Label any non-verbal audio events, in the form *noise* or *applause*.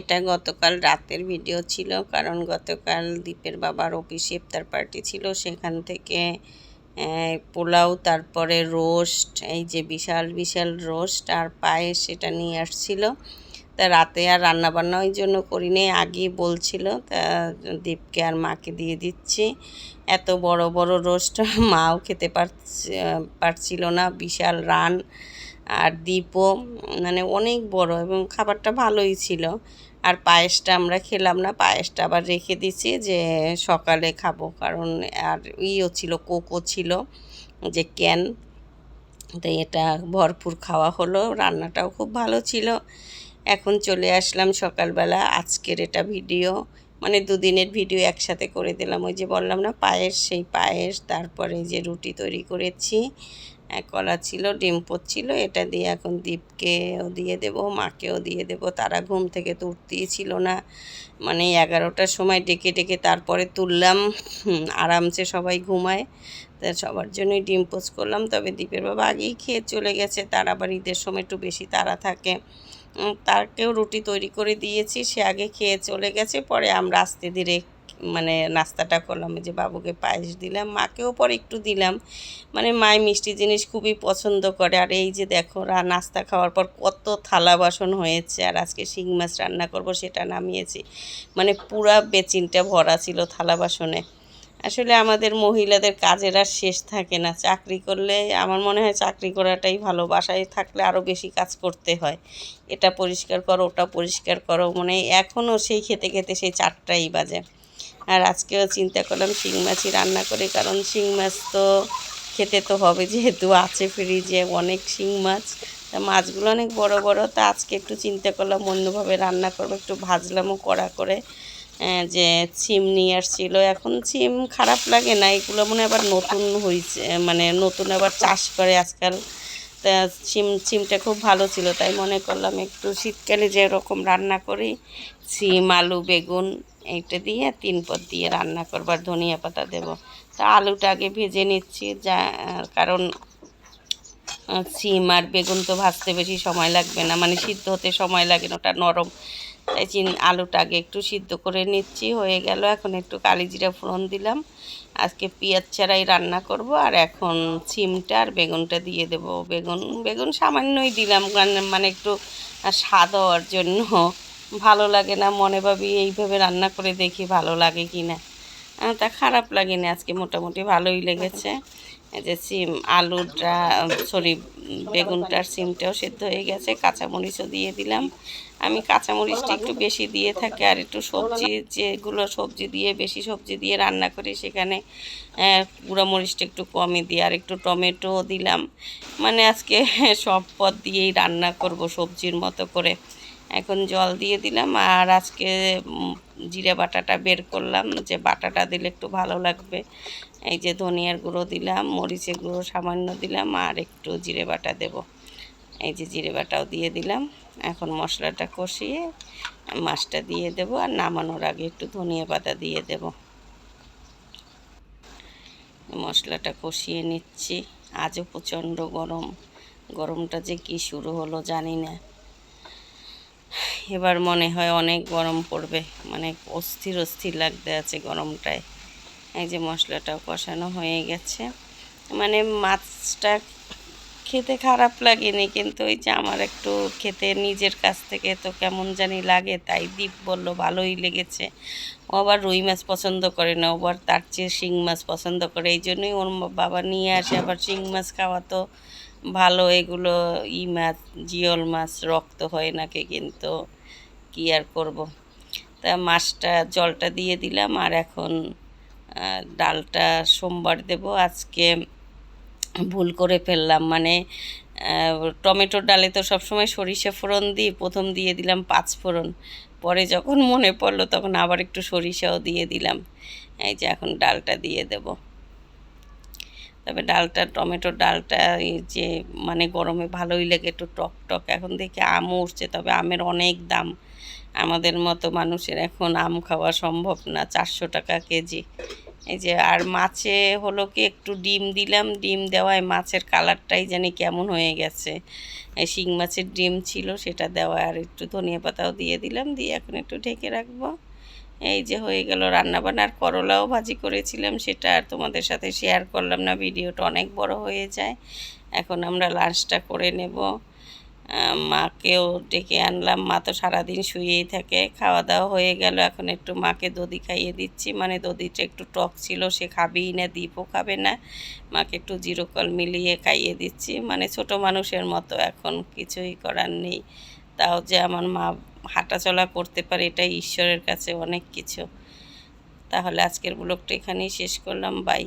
এটা গতকাল রাতের ভিডিও ছিল, কারণ গতকাল দীপের বাবার অফিসে ইফতার পার্টি ছিল, সেখান থেকে পোলাও, তারপরে রোস্ট এই যে বিশাল বিশাল রোস্ট আর পায়েস সেটা নিয়ে আসছিল। তা রাতে আর রান্না বান্না ওই জন্য করি নাই আগেই বলছিল, তা দীপকে আর মাকে দিয়ে দিচ্ছি। এত বড় বড় রোস্ট *laughs* মাও খেতে পারছি, পারছিল না, বিশাল রান। আর দ্বীপও মানে অনেক বড় এবং খাবারটা ভালোই ছিল। আর পায়েসটা আমরা খেলাম না, পায়েসটা আবার রেখে দিছি যে সকালে খাব। কারণ আর ইও ছিল, কোকো ছিল, যে ক্যান। তো এটা ভরপুর খাওয়া হলো, রান্নাটাও খুব ভালো ছিল। এখন চলে আসলাম সকালবেলা আজকের এটা ভিডিও। মানে দুদিনের ভিডিও একসাথে করে দিলাম। ওই যে বললাম না, পায়েস, সেই পায়েস, তারপরে যে রুটি তৈরি করেছি। কলা ছিল, ডিম ছিল, এটা দিয়ে এখন দীপকেও দিয়ে দেব, মাকেও দিয়ে দেব। তারা ঘুম থেকে তো উঠতেই ছিল না। মানে এগারোটার সময় ডেকে ডেকে তারপরে তুললাম আরামসে সবাই ঘুমায়। তা সবার জন্যই ডিম করলাম। তবে দীপের বাবা আগেই খেয়ে চলে গেছে, তার আবার ঈদের সময় একটু বেশি তারা থাকে। উম, তারকেও রুটি তৈরি করে দিয়েছি সে আগে খেয়ে চলে গেছে পরে আমরা আস্তে ধীরে মানে নাস্তাটা করলাম যে বাবুকে পায়েস দিলাম মাকেও পরে একটু দিলাম। মানে মায় মিষ্টি জিনিস খুবই পছন্দ করে আর এই যে দেখো নাস্তা খাওয়ার পর কত থালা বাসন হয়েছে আর আজকে শিং মাছ রান্না করব সেটা নামিয়েছি। মানে পুরা বেচিনটা ভরা ছিল থালা বাসনে। আসলে আমাদের মহিলাদের কাজের আর শেষ থাকে না। চাকরি করলে আমার মনে হয় চাকরি করাটাই ভালো। বাসায় থাকলে আরও বেশি কাজ করতে হয়। এটা পরিষ্কার করো, ওটা পরিষ্কার করো। মানে এখনও সেই খেতে খেতে সেই চারটাই বাজে। আর আজকেও চিন্তা করলাম শিং মাছই রান্না করে, কারণ শিং মাছ তো খেতে তো হবে যেহেতু আছে ফ্রিজে অনেক শিং মাছ। তা মাছগুলো অনেক বড় বড়। তা আজকে একটু চিন্তা করলাম অন্যভাবে রান্না করব, একটু ভাজলামও কড়া করে। যে সিম নিয়ে আসছিল। এখন সিম খারাপ লাগে না, এগুলো মনে আবার নতুন হয়েছে মানে নতুন আবার চাষ করে আজকাল। তা সিম সিমটা খুব ভালো ছিল, তাই মনে করলাম একটু শীতকালে যেরকম রান্না করি সিম আলু, বেগুন, এইটা দিয়ে তিন পদ দিয়ে রান্না করবার ধনিয়া পাতা দেব। তা আলুটা আগে ভেজে নিচ্ছি, যা, কারণ সিম আর বেগুন তো ভাজতে বেশি সময় লাগবে না। মানে সিদ্ধ হতে সময় লাগে না, ওটা নরম। তাই চিন, আলুটা আগে একটু সিদ্ধ করে নিচ্ছি, হয়ে গেল। এখন একটু কালি জিরা ফোড়ন দিলাম। আজকে পেঁয়াজ ছাড়াই রান্না করব, আর এখন সিমটা আর বেগুনটা দিয়ে দেব। বেগুন বেগুন সামান্যই দিলাম মানে একটু স্বাদ হওয়ার জন্য। ভালো লাগে না, মনে ভাবি এইভাবে রান্না করে দেখি ভালো লাগে কি না তা খারাপ লাগেনি, আজকে মোটামুটি ভালোই লেগেছে। যে সিম, আলুটা, সরি, বেগুনটার সিমটাও সেদ্ধ হয়ে গেছে, কাঁচামরিচও দিয়ে দিলাম। আমি কাঁচামরিচটা একটু বেশি দিয়ে থাকি আর একটু সবজি, যেগুলো সবজি দিয়ে, বেশি সবজি দিয়ে রান্না করি সেখানে গুঁড়ো মরিচটা একটু কমই দিই আর একটু টমেটো দিলাম। মানে আজকে সব পদ দিয়েই রান্না করব সবজির মতো করে। এখন জল দিয়ে দিলাম আর আজকে জিরে বাটাটা বের করলাম, যে বাটাটা দিলে একটু ভালো লাগবে। এই যে ধনিয়ার গুঁড়ো দিলাম, মরিচের গুঁড়ো সামান্য দিলাম আর একটু জিরে বাটা দেব। এই যে জিরে বাটাও দিয়ে দিলাম। এখন মশলাটা কষিয়ে মাছটা দিয়ে দেব আর নামানোর আগে একটু ধনিয়া পাতা দিয়ে দেব। মশলাটা কষিয়ে নিচ্ছি। আজও প্রচণ্ড গরম। গরমটা যে কি শুরু হলো জানি না। এবার মনে হয় অনেক গরম পড়বে। মানে অস্থির অস্থির লাগতে আছে গরমটায়। এই যে মশলাটাও কষানো হয়ে গেছে। মানে মাছটা খেতে খারাপ লাগেনি, কিন্তু ওই যে আমার একটু খেতে নিজের কাছ থেকে তো কেমন জানি লাগে, তাই দীপ বলল, ভালোই লেগেছে। ও আবার রুই মাছ পছন্দ করে না, ও আবার তার চেয়ে শিং মাছ পছন্দ করে। এই জন্যই ওর বাবা নিয়ে আসে, আবার শিং মাছ খাওয়া তো ভালো এগুলো ই মাছ, জিওল মাছ, রক্ত হয় নাকি কিন্তু কি আর করব? তা মাছটা, জলটা দিয়ে দিলাম আর এখন ডালটা সোমবার দেব। আজকে ভুল করে ফেললাম। মানে টমেটোর ডালে তো সবসময় সরিষা ফোড়ন দিই। প্রথম দিয়ে দিলাম পাঁচ ফোড়ন। পরে যখন মনে পড়ল তখন আবার একটু সরিষাও দিয়ে দিলাম। এই যে এখন ডালটা দিয়ে দেব। তবে ডালটা, টমেটোর ডালটা, এই যে মানে গরমে ভালোই লাগে একটু টক টক। এখন দেখি আমও উঠছে তবে আমের অনেক দাম। আমাদের মতো মানুষের এখন আম খাওয়া সম্ভব না, চারশো টাকা কেজি। এই যে, আর মাছে হলো কি, একটু ডিম দিলাম, ডিম দেওয়ায় মাছের কালারটাই জানি কেমন হয়ে গেছে। শিং মাছের ডিম ছিল, সেটা দেওয়া আর একটু ধনিয়া পাতাও দিয়ে দিলাম, দিয়ে এখন একটু ঢেকে রাখব। এই যে হয়ে গেল রান্নাবান্নার করলাও ভাজি করেছিলাম, সেটা আর তোমাদের সাথে শেয়ার করলাম না, ভিডিওটা অনেক বড় হয়ে যায়। এখন আমরা লাঞ্চটা করে নেব। মাকেও ডেকে আনলাম, মা তো সারাদিন শুয়েই থাকে খাওয়া দাওয়া হয়ে গেল, এখন একটু মাকে দধি খাইয়ে দিচ্ছি। মানে দধিটা একটু টক ছিল, সে খাবেই না, দীপও খাবে না। মাকে একটু জিরোকল মিলিয়ে খাইয়ে দিচ্ছি। মানে ছোট মানুষের মতো এখন কিছুই করার নেই। তাও যে আমার মা হাঁটাচলা করতে পারে, এটাই ঈশ্বরের কাছে অনেক কিছু। তাহলে আজকের ব্লগটা এখানেই শেষ করলাম, বাই।